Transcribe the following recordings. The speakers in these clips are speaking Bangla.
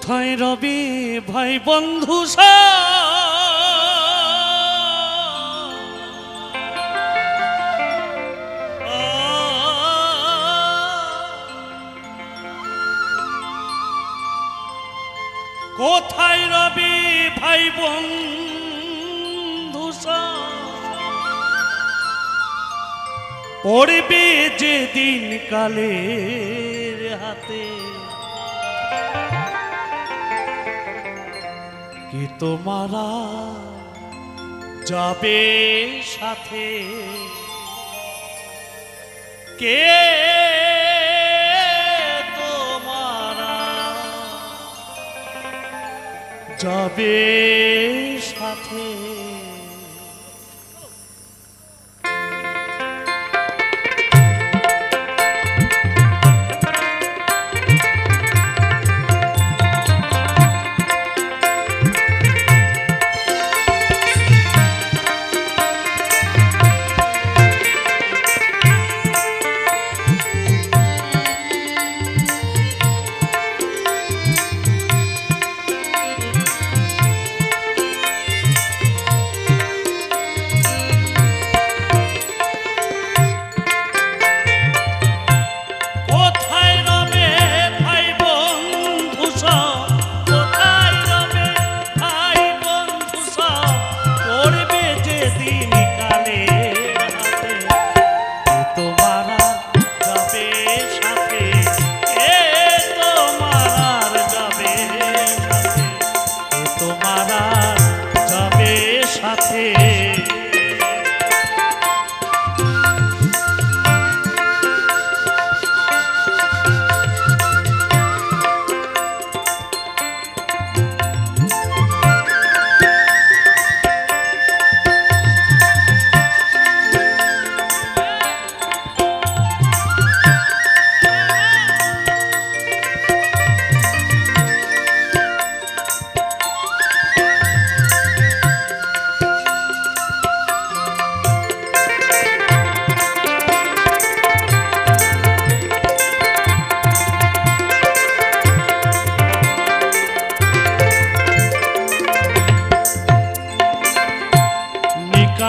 কোথায় রবি ভাই বন্ধু কোথায় রবি ভাই বন্ধু পড়বে যে দিন কালের হাতে। কি তোমারা যাবে সাথে? কে তোমারা যাবে সাথে?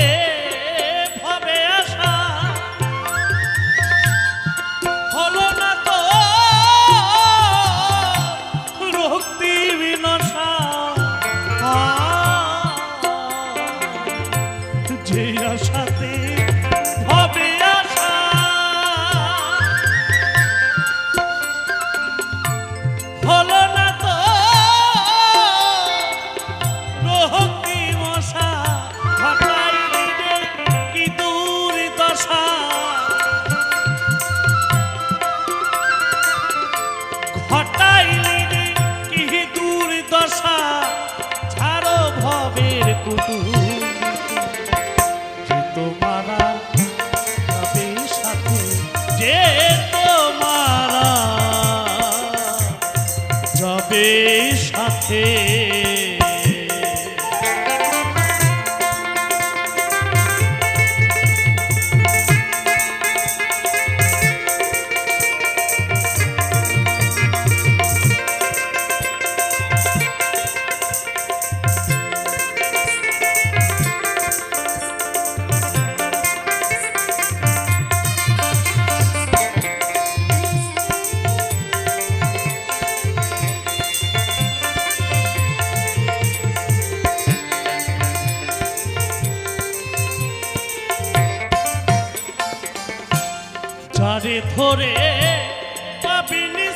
yeah ধরে পাবিনি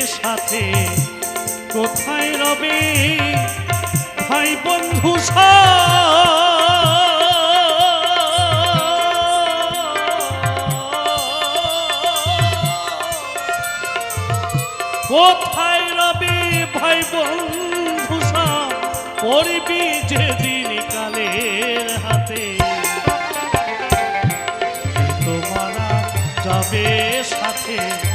সাথে। কোথায় রবে? ভাই বন্ধু কোথায় রবে? ভাই বন্ধু পড়বি যেদিন কালের হাতে। তোমারা যাবে সাথে।